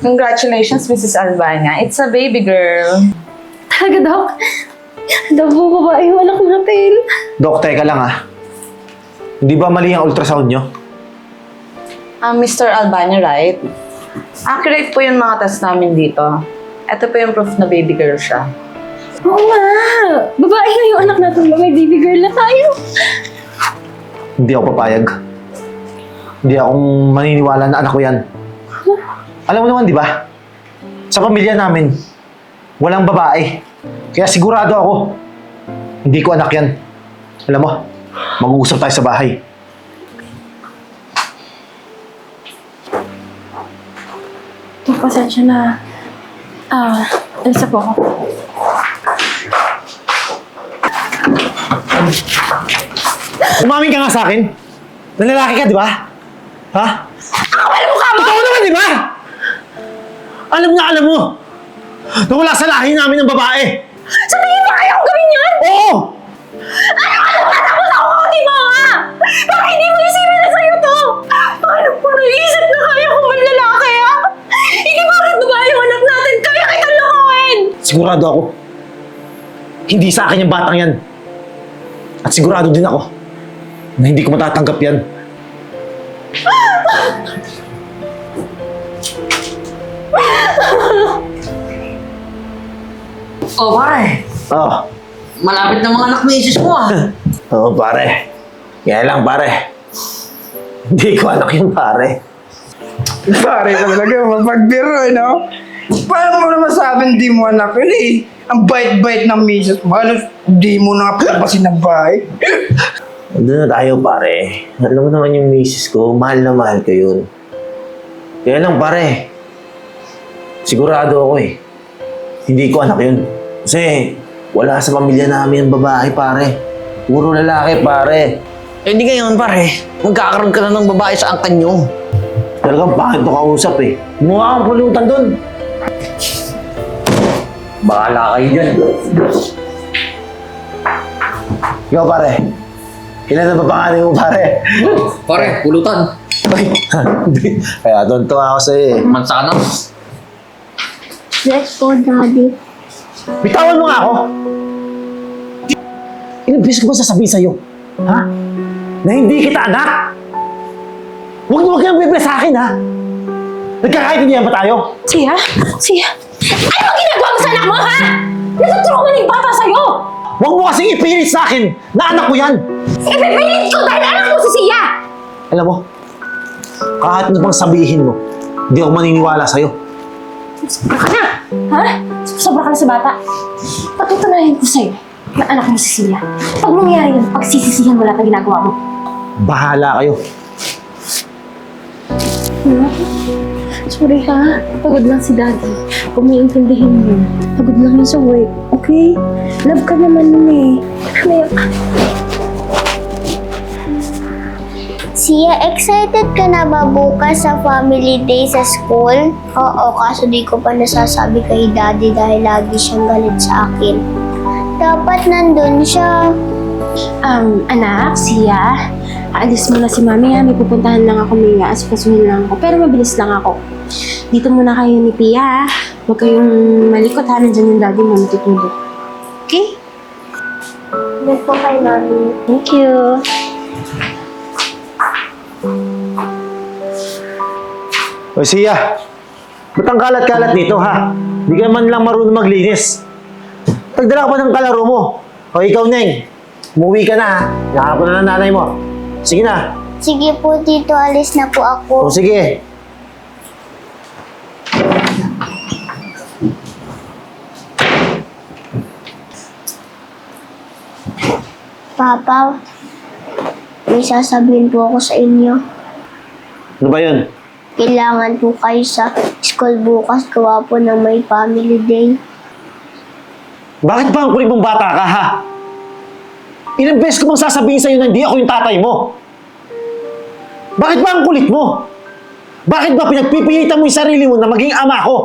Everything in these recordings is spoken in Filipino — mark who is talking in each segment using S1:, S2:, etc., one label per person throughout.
S1: Congratulations, Mrs. Albania. It's a baby girl.
S2: Talaga, Dok? Daw po babae yung anak natin.
S3: Dok, teka lang ah. Hindi ba mali ang ultrasound nyo?
S1: Ah, Mr. Albania, right? Accurate po yung mga test namin dito. Ito po yung proof na baby girl siya.
S2: Oo nga. Babae na yung anak natin. May baby girl na tayo.
S3: Hindi ako papayag. Hindi akong maniniwala na anak ko yan. Alam mo naman, di ba? Sa pamilya namin, walang babae. Kaya sigurado ako, hindi ko anak yan. Alam mo, mag-uusap tayo sa bahay.
S2: Dok, pasensya na. Ah, alisa po ako.
S3: Umamin ka nga sa akin. Nalalaki ka, di ba? Ha? Ang mo ka mo! Totoo naman, di ba? Alam na alam mo. Na wala sa lahi namin ng babae.
S2: Sabihin mo kayong gawin yan!
S3: Oo!
S2: Ano ka nagtatakot ako? Di ba nga? Bakit hindi mo isipin na sa'yo to? Paano po naisip na kaya kung man lalaki, ha? Hindi bakit babae yung anak natin? Kaya kitang lokohin!
S3: Sigurado ako. Hindi sa akin yung batang yan. At sigurado din ako na hindi ko matatanggap yan.
S4: Oh, pare.
S3: Oo.
S4: Malapit na mga anak ni isis mo ah.
S3: Oo, pare. Kaya lang, pare. Hindi ko anak yung pare.
S5: Pare talaga, mapagbiro eh, no? Paano mo naman sabi hindi mo anak yun eh? Ang bait-bait ng misis mo. Halos di mo na palabasin ng bahay.
S3: Doon na tayo, pare. Alam mo naman yung misis ko, mahal na mahal ko yun. Kaya lang, pare. Sigurado ako eh. Hindi ko anak yun. Kasi wala sa pamilya namin ang babae, pare. Puro lalaki, pare.
S4: Eh di ngayon, pare. Magkakaroon ka na ng babae sa angkan nyo.
S3: Talagang pangit to kausap eh. Mukha kang pulutan doon. Bahala kayo dyan. Ikaw pare. Ilan na ba pangalan mo pare?
S4: Pare, pulutan.
S3: Ay. Kaya tuwa ako sa'yo eh.
S4: Mansana.
S2: Let's go, Daddy.
S3: Bitawan mo nga ako! Ilang beses ko ba sasabihin sa'yo? Ha? Na hindi kita anak? Huwag na huwag kang sa akin ha? Nagkakaintindihan ba tayo?
S2: Siya? Siya? Ano ba ginagawa mo sa anak mo, ha? Natutulungan yung bata sa'yo!
S3: Huwag mo kasing ipilit sa akin na anak ko yan!
S2: Ipipilit ko dahil anak mo si Sia!
S3: Alam mo, kahit ano pang sabihin mo, hindi ako maniniwala sa'yo.
S2: Sobra ka na! Ha? Sobra ka na sa bata. Patutunayan ko sa'yo na anak mo si Sia. Pag nangyari yun, pagsisisihan mo lahat ng ginagawa mo.
S3: Bahala kayo.
S2: Sorry ha. Pagod lang si Daddy. Kung may intindihin mo. Pagod lang yun sa work. Okay? Love ka naman nun eh. May...
S6: Sia, excited ka na ba bukas sa family day sa school? Oo, kaso di ko pa nasasabi kay daddy dahil lagi siyang galit sa akin. Dapat nandun siya.
S2: Um, anak, Sia. Aalis muna si Mami ha. May pupuntahan lang ako. May asikasuhin lang ako. Pero mabilis lang ako. Dito muna kayo ni Pia ha. Huwag kayong malikot ha. Nandiyan yung daddy mo matutulog. Okay?
S6: Good po kay mami.
S2: Thank you.
S3: O siya, ba't ang kalat-kalat dito ha? Hindi ka man lang marunong maglinis. Pagdala ka pa ng kalaro mo. O ikaw, Neng, umuwi ka na ha. Nakapon na ng nanay mo. Sige na.
S6: Sige po, tito. Alis na po ako.
S3: O sige.
S6: Papa, may sasabihin po ako sa inyo.
S3: Ano ba yun?
S6: Kailangan po kayo sa school bukas gawa po ng may family day.
S3: Bakit ba ang kulit mong bata ka ha? Ilang beses ko bang sasabihin sa'yo na hindi ako yung tatay mo? Bakit ba ang kulit mo? Bakit ba pinagpipilitan mo yung sarili mo na maging ama ko?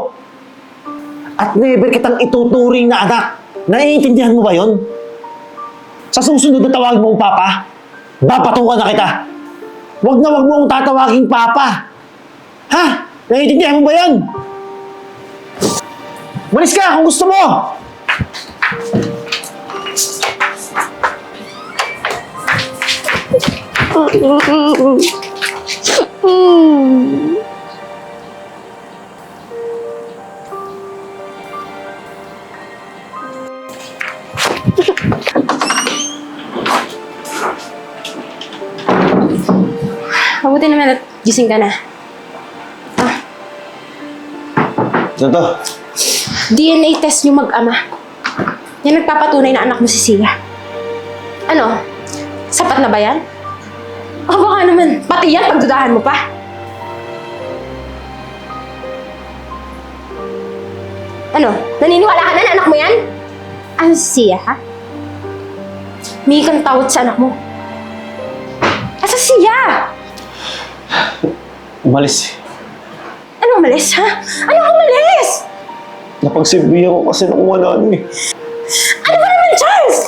S3: At never kitang ituturing na anak. Naiintindihan mo ba yon? Sa susunod na tawag mo ang papa, babatukan na kita. Huwag na huwag mo akong tatawaging papa. Ha? Naiintindihan mo ba yon? Malis ka kung gusto mo!
S2: Mabuti naman at gising ka na.
S3: Ano to?
S2: DNA test niyo mag-ama. Yan nagpapatunay na anak mo si Sia. Ano? Sapat na ba yan? O baka naman, pati yan pagdudahan mo pa. Ano? Naniniwala ka na na anak mo yan? Ano si Sia, ha? May kang tawad sa anak mo. Asa si Sia?
S3: Umalis.
S2: Ano umalis, ha? Ano umalis?
S3: Napagsilbihan ko kasi ng wala ano eh.
S2: Ano ba naman, Charles?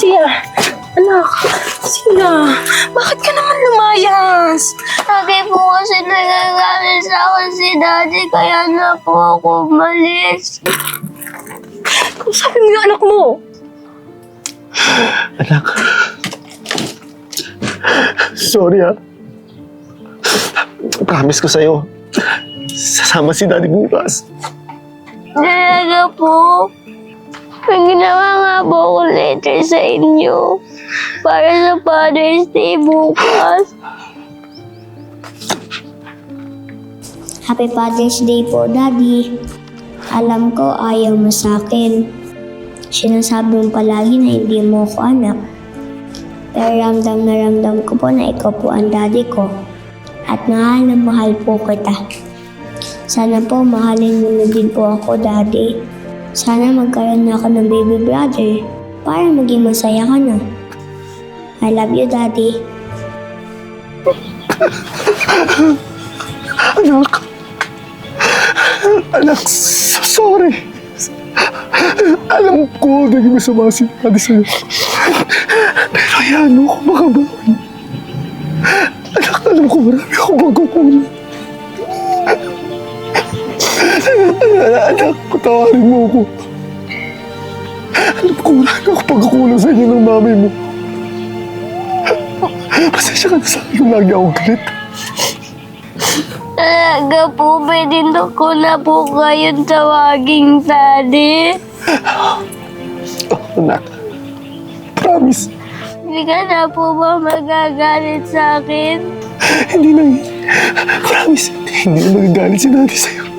S2: Sia? Anak, Sia, bakit ka naman lumayas?
S6: Sabi po kasi nagagalit sa akin si daddy kaya na po ako umalis.
S2: Kung sabi mo yung anak mo.
S3: Anak. Sorry ah. Promise ko sa'yo. Sasama si Daddy bukas.
S6: Talaga po. May ginawa nga po ako letter sa inyo. Para sa Father's Day bukas. Happy Father's Day po, Daddy. Alam ko ayaw mo sa akin. Sinasabi mo palagi na hindi mo ko anak. Pero ramdam na ramdam ko po na ikaw po ang daddy ko. At mahal na mahal po kita. Sana po mahalin mo na din po ako, Daddy. Sana magkaroon na ako ng baby brother para maging masaya ka na. I love you, Daddy.
S3: Anak. Anak, so sorry. Alam ko, naging masama si Daddy sa'yo. Pero hayaan mo ako makabawi. Anak, alam ko marami akong magkukulang. Anak, patawarin mo ako. Alam ko marami akong pagkukulang sa inyo ng mami mo. Pasensya ka na sa akin kung lagi akong galit.
S6: Talaga po, pwede na ko na po kayong tawaging Daddy.
S3: Oh, anak. Promise.
S6: Hindi ka na po ba magagalit sa akin?
S3: Hindi na yun. Promise, hindi, hindi na magagalit si daddy sa'yo.